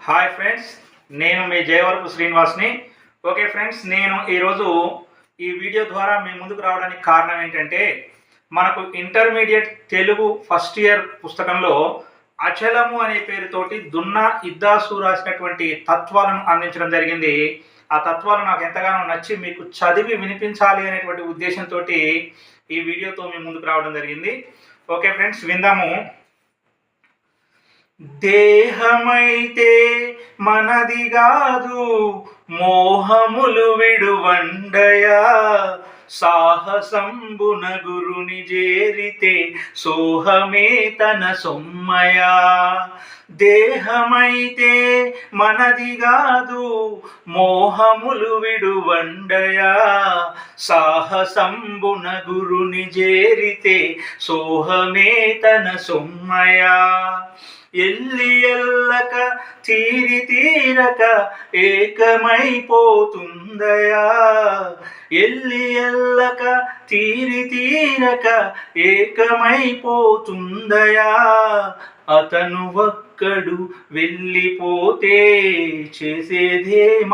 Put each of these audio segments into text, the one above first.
Hi friends నేను మీ Jayavarapu శ్రీనివాస్ని. Okay friends నేను ఈరోజు ఈ వీడియో ద్వారా మీ ముందుకు రావడానికి కారణం ఏంటంటే మనకు ఇంటర్మీడియట్ తెలుగు ఫస్ట్ ఇయర్ పుస్తకంలో అచలము అనే పేరుతోటి దున్నా ఇద్దాసు రాసినటువంటి తత్వాలను అందించడం జరిగింది. ఆ తత్వాలు నాకు ఎంతగానో నచ్చి మీకు చదివి వినిపించాలి అనేటువంటి ఉద్దేశంతో ఈ వీడియోతో మీ ముందుకు రావడం జరిగింది. ఓకే ఫ్రెండ్స్ విందాము. దేహమైతే మనది కాదు మోహములు విడువండయా. సాహసంబున గురుని చేరితే సోహమే తన సొమ్మయా. దేహమైతే మనది కాదు మోహములు విడువండయా. సాహసంబున గురుని చేరితే సోహమే తన సొమ్మయా. ఎల్లి ఎల్లక తీరి తీరక ఏకమైపోతుందయా? ఎల్లి ఎల్లక తీరి తీరక ఏకమైపోతుందయా? అతను ఒక్కడు వెళ్ళిపోతే చేసేదేమన్నున్నదా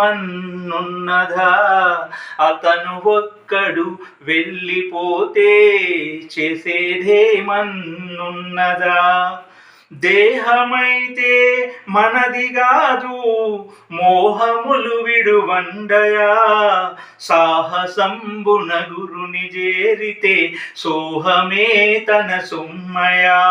అతను ఒక్కడు వెళ్ళిపోతే చేసేదేమన్నున్నదా దేహమైతే మనది కాదు మోహములు విడువండయా. సాహసంబున గురుని చేరితే సోహమే తన సొమ్మయా.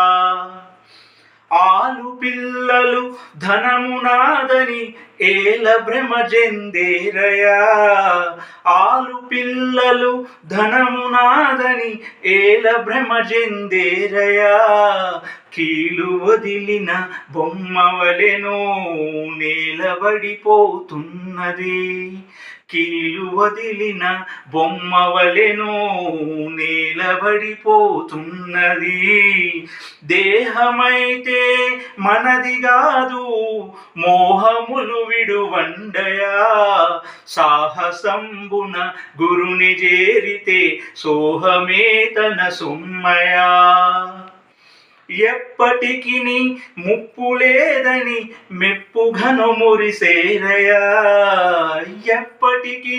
ఆలు పిల్లలు ధనమునాదని ఏల భ్రమ చెందేరయా ఆలు పిల్లలు ధనమునాదని ఏల భ్రమ చెందేరయా కీలు వదిలిన బొమ్మవలెనో నేలబడిపోతున్నది కీలు వదిలిన బొమ్మవలెనో నిలబడిపోతున్నది. దేహమైతే మనది కాదు మోహములు విడువండయా. సాహసంబున గురుని చేరితే సోహమే తన సొమ్మయా. ఎప్పటికి ముప్పు లేదని మెప్పుఘను మురిసేరయా ఎప్పటికి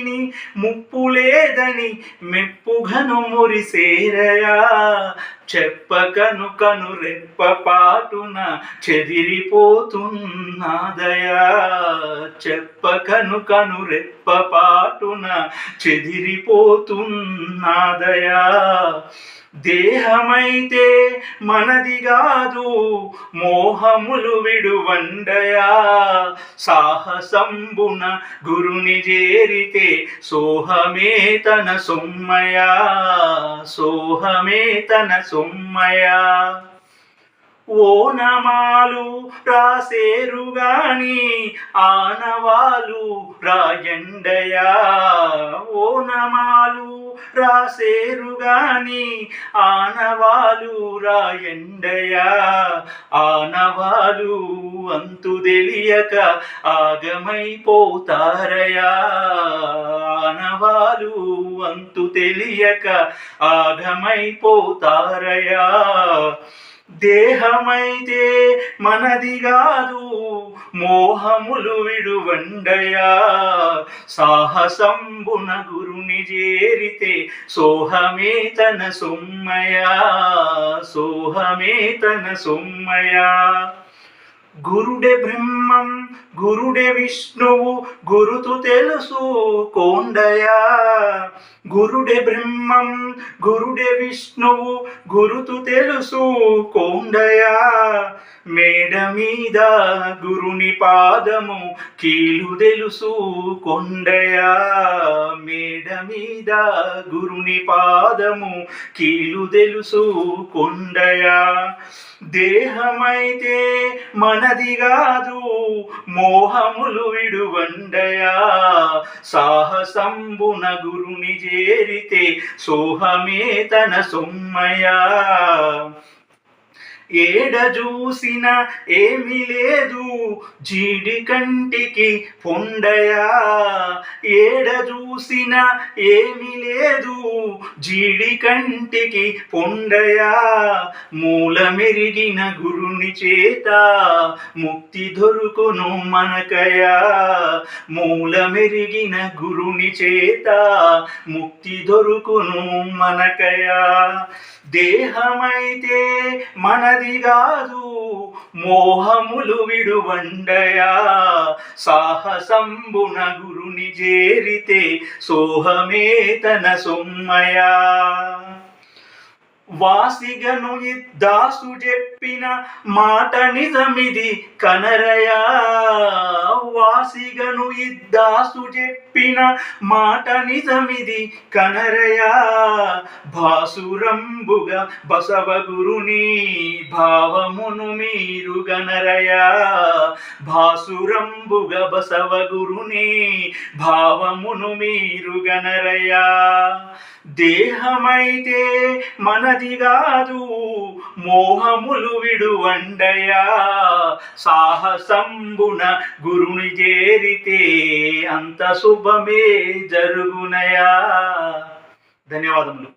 ముప్పు లేదని మెప్పుఘను మురిసేరయా చెప్పకను కను రెప్ప పాటున చెదిరిపోతున్నాదయా? చెప్పకను కను రెప్ప పాటున చెదిరిపోతున్నాదయా? దేహమైతే మనది కాదు మోహములు విడువండయా. సాహసంబున గురుని చేరితే సోహమే తన సొమ్మయా సోహమే తన సొమ్మయా. ఓనమాలు రాసేరు గాని ఆనవాలు రాయండయా ఓనమాలు రాసేరు గాని ఆనవాలు రాయండయా ఆనవాలు అంతు తెలియక ఆగమైపోతారయా? ఆనవాలు అంతు తెలియక ఆగమైపోతారయా? దేహమైతే మనది కాదు మోహములు విడువండయా. సాహసంబున గురుని చేరితే సోహమే తన సొమ్మయా సోహమే తన సొమ్మయా. గురుడే బ్రహ్మం గురుడే విష్ణువు గురుతు తెలుసు కోండయా గురుడే బ్రహ్మం గురుడే విష్ణువు గురుతు తెలుసు కోండయా మేడ మీద గురుని పాదము కీలు తెలుసు కొండయా మేడ మీద గురుని పాదము కీలు తెలుసు కొండయా దేహమైతే మనది కాదు మోహములు విడువండయా. సాహసంబున గురుని చేరితే సోహమే తన సొమ్మయా. ఏడ చూసిన ఏమీ లేదు. జీడి కంటికి పొండయా? ఏడ చూసిన ఏమీ లేదు. జీడి కంటికి పొండయా? మూల మెరిగిన గురుని చేత ముక్తి దొరుకును మనకయా? మూల మెరిగిన గురుని చేత ముక్తి దొరుకును మనకయా? దేహమైతే మనది కాదు మోహములు విడువండయా. సాహసంబున గురుని చేరితే సోహమే తన సొమ్మయా. వాసిగను దాసు చెప్పిన మాట నిజమిది కనరయా వాసిగను దాసు చెప్పిన మాట నిజమిది కనరయా భాసురంబుగా బసవ గురుని భావమును మీరు గనరయా భాసురంబుగా బసవ గురుని భావమును మీరు గనరయా దేహమైతే మన కాదు మోహములు విడువండయా. సాహసంబున గురుని చేరితే అంత శుభమే జరుగునయా. ధన్యవాదములు.